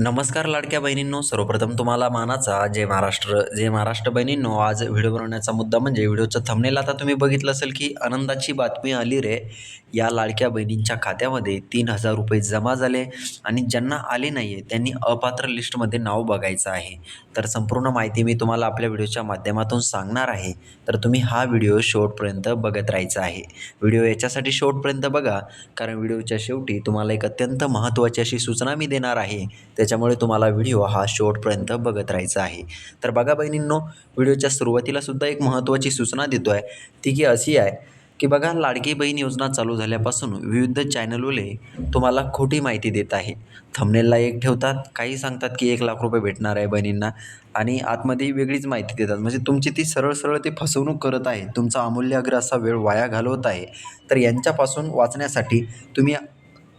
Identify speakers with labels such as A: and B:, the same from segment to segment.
A: नमस्कार लाडक्या बहिणींनो. सर्वप्रथम तुम्हाला मानाचा जय महाराष्ट्र जय महाराष्ट्र बहिणींनो. आज व्हिडिओ बनवण्याचा मुद्दा म्हणजे व्हिडिओचं थंबनेल आता तुम्ही बघितलं असेल की आनंदाची बातमी आली रे. या लाडक्या बहिणींच्या खात्यामध्ये तीन हजार रुपये जमा झाले आणि ज्यांना आले नाही आहे त्यांनी अपात्र लिस्टमध्ये नाव बघायचं आहे. तर संपूर्ण माहिती मी तुम्हाला आपल्या व्हिडिओच्या माध्यमातून सांगणार आहे. तर तुम्ही हा व्हिडिओ शेवटपर्यंत बघत राहायचा आहे. व्हिडिओ याच्यासाठी शेवटपर्यंत बघा कारण व्हिडिओच्या शेवटी तुम्हाला एक अत्यंत महत्त्वाची अशी सूचना मी देणार आहे. त्याच्यामुळे तुम्हाला व्हिडिओ हा शेवटपर्यंत बघत राहायचा आहे. तर बघा बहिणींनो व्हिडिओच्या सुरुवातीला सुद्धा एक महत्त्वाची सूचना देतो आहे ती की अशी आहे की बघा लाडकी बहीण योजना चालू झाल्यापासून विविध चॅनलवाले तुम्हाला खोटी माहिती देत आहे. थमनेलला एक ठेवतात काही सांगतात की एक लाख रुपये भेटणार आहे बहिणींना आणि आतमध्ये वेगळीच माहिती देतात. म्हणजे तुमची ती सरळ सरळ ते फसवणूक करत आहे. तुमचा अमूल्याग्र असा वेळ वाया घालवत आहे. तर यांच्यापासून वाचण्यासाठी तुम्ही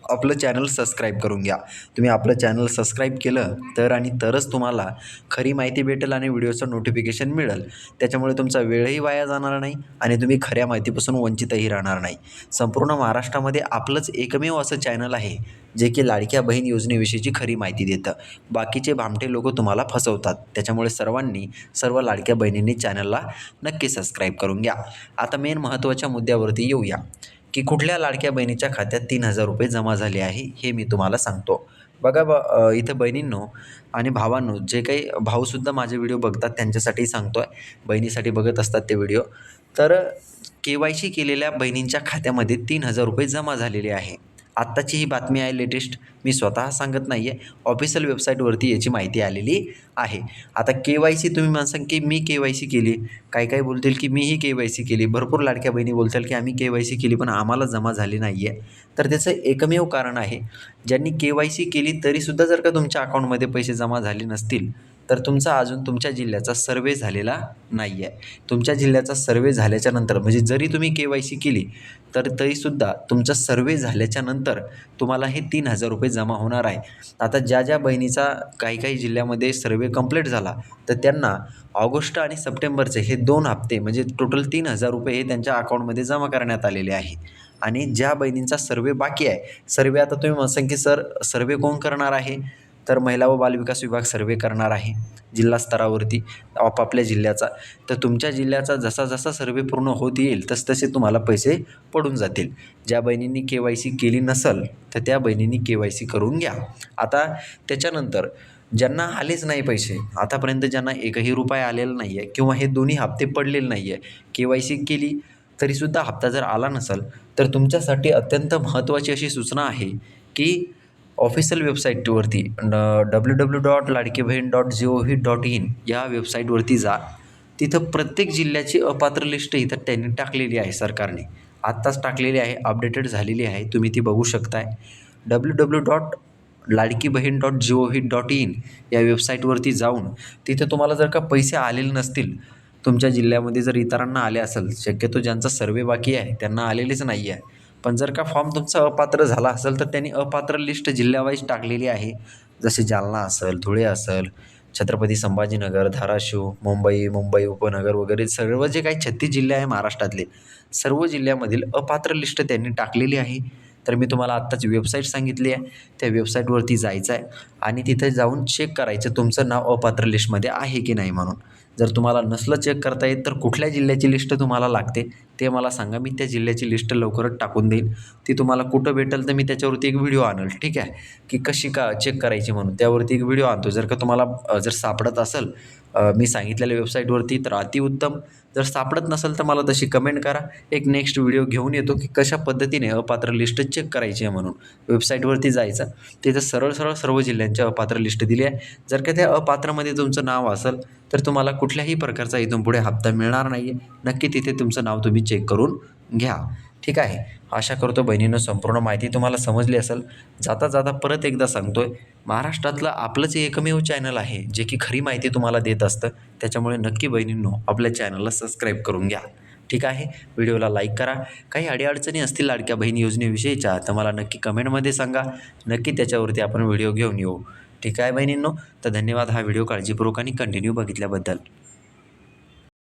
A: आपलं चॅनल सबस्क्राईब करून घ्या. तुम्ही आपलं चॅनल सबस्क्राईब केलं तर आणि तरच तुम्हाला खरी माहिती भेटेल आणि व्हिडिओचं नोटिफिकेशन मिळेल. त्याच्यामुळे तुमचा वेळही वाया जाणार नाही आणि तुम्ही खऱ्या माहितीपासून वंचितही राहणार नाही. संपूर्ण महाराष्ट्रामध्ये आपलंच एकमेव असं चॅनल आहे जे की लाडक्या बहीण योजनेविषयीची खरी माहिती देतं. बाकीचे भामटे लोक तुम्हाला फसवतात. त्याच्यामुळे सर्वांनी सर्व लाडक्या बहिणींनी चॅनलला नक्की सबस्क्राईब करून घ्या. आता मेन महत्त्वाच्या मुद्द्यावरती येऊया. की कुठल्या लाडक्या बहिणीच्या खात्यात तीन हजार रुपये जमा झाले आहे हे मी तुम्हाला सांगतो. बघा ब इथं बहिणींनो आणि भावांनो जे काही भाऊसुद्धा माझे व्हिडिओ बघतात त्यांच्यासाठी सांगतो आहे बहिणीसाठी बघत असतात ते व्हिडिओ. तर के वाय सी केलेल्या बहिणींच्या खात्यामध्ये तीन हजार रुपये जमा झालेले आहे. आत्ताची ही बातमी आहे लेटेस्ट. मी स्वतः सांगत नाही आहे ऑफिशियल वेबसाईटवरती याची माहिती आलेली आहे. आता के वाय सी तुम्ही म्हणसान की मी के वाय सी केली. काही काही बोलतील की मीही के वाय सी केली. भरपूर लाडक्या बहिणी बोलतील की आम्ही के वाय सी केली पण आम्हाला जमा झाली नाही आहे तर त्याचं एकमेव कारण आहे ज्यांनी के वाय सी केली तरीसुद्धा जर का तुमच्या अकाउंटमध्ये पैसे जमा झाले नसतील तर तुमचा अजून तुमच्या जिल्ह्याचा सर्वे झालेला नाही आहे तुमच्या जिल्ह्याचा सर्वे झाल्याच्यानंतर म्हणजे जरी तुम्ही के वाय सी केली तर तरीसुद्धा तुमचा सर्वे झाल्याच्यानंतर तुम्हाला हे तीन हजार रुपये जमा होणार आहे. आता ज्या ज्या बहिणीचा काही काही जिल्ह्यामध्ये सर्वे कंप्लीट झाला तर त्यांना ऑगस्ट आणि सप्टेंबरचे हे दोन हप्ते म्हणजे टोटल तीन हजार रुपये हे त्यांच्या अकाउंटमध्ये जमा करण्यात आलेले आहे आणि ज्या बहिणींचा सर्वे बाकी आहे सर्वे आता तुम्ही म्हणसान की सर सर्वे कोण करणार आहे? तर महिला व बालविकास विभाग सर्वे करणार आहे जिल्हा स्तरावरती आपापल्या जिल्ह्याचा. तर तुमच्या जिल्ह्याचा जसा जसा सर्वे पूर्ण होत येईल तसतसे तुम्हाला पैसे पडून जातील. ज्या बहिणींनी के वाय सी केली नसेल तर त्या बहिणींनी के वाय सी करून घ्या. आता त्याच्यानंतर ज्यांना आलेच नाही पैसे आतापर्यंत ज्यांना एकही रुपये आलेला नाही आहे किंवा हे दोन्ही हप्ते पडलेले नाही आहे के वाय सी केली तरीसुद्धा हप्ता जर आला नसेल तर तुमच्यासाठी अत्यंत महत्त्वाची अशी सूचना आहे की official वेबसाईटवरती W W dot Ladki Bahin dot G. O V dot in या वेबसाईटवरती जा तिथं प्रत्येक जिल्ह्याची अपात्र लिस्ट इथं त्यांनी टाकलेली आहे सरकारने. आत्ताच टाकलेली आहे अपडेटेड झालेली आहे तुम्ही ती बघू शकताय. W W dot Ladki Bahin dot G O V dot in या वेबसाईटवरती जाऊन तिथे तुम्हाला जर का पैसे आलेले नसतील तुमच्या जिल्ह्यामध्ये जर इतरांना आले असेल शक्यतो ज्यांचा सर्वे बाकी आहे त्यांना आलेलेच नाही आहे पण जर का फॉर्म तुमचा अपात्र झाला असेल तर त्यांनी अपात्र लिस्ट जिल्ह्यावाईज टाकलेली आहे. जसे जालना असेल धुळे असेल छत्रपती संभाजीनगर धाराशिव मुंबई मुंबई उपनगर वगैरे सर्व जे काही छत्तीस जिल्हे आहे महाराष्ट्रातले सर्व जिल्ह्यामधील अपात्र लिस्ट त्यांनी टाकलेली आहे. तर मी तुम्हाला आत्ताच वेबसाईट सांगितली आहे. त्या वेबसाईटवरती जायचं आहे आणि तिथे जाऊन चेक करायचं तुमचं नाव अपात्र लिस्टमध्ये आहे की नाही म्हणून. जर तुम्हाला नसलं चेक करता येत तर कुठल्या जिल्ह्याची लिस्ट तुम्हाला लागते ते मला सांगा मी त्या जिल्ह्याची लिस्ट लवकरच टाकून देईन. ती तुम्हाला कुठं भेटेल तर मी त्याच्यावरती एक व्हिडिओ आणेल ठीक आहे? की कशी का चेक करायची म्हणून. त्यावरती एक व्हिडिओ आणतो. जर का तुम्हाला जर सापडत असेल मी सांगितलेल्या वेबसाईटवरती तर अतिउत्तम जर सापडत नसेल तर मला तशी कमेंट करा. एक नेक्स्ट व्हिडिओ घेऊन येतो की कशा पद्धतीने अपात्र लिस्ट चेक करायची आहे म्हणून. वेबसाईटवरती जायचं. तिथं सरळ सरळ सर्व जिल्ह्यांच्या अपात्र लिस्ट दिली आहे. जर का त्या अपात्रामध्ये तुमचं नाव असेल तर तुम्हाला कुठल्याही प्रकारचा इथून पुढे हप्ता मिळणार नाही आहे नक्की तिथे तुमचं नाव तुम्ही चेक करून घ्या. ठीक आहे? आशा करतो बहिणीनं संपूर्ण माहिती तुम्हाला समजली असेल. जाता जाता परत एकदा सांगतोय महाराष्ट्रातलं आपलंच एकमेव चॅनल आहे जे की खरी माहिती तुम्हाला देत असतं. त्याच्यामुळे नक्की बहिणींनो आपल्या चॅनलला सबस्क्राईब करून घ्या. ठीक आहे? व्हिडिओला लाईक करा. काही अडीअडचणी असतील लाडक्या बहीण योजनेविषयीच्या तर मला नक्की कमेंटमध्ये सांगा. नक्की त्याच्यावरती आपण व्हिडिओ घेऊन येऊ. ठीक आहे बहिणींनो? तर धन्यवाद हा व्हिडिओ काळजीपूर्वक आणि कंटिन्यू बघितल्याबद्दल.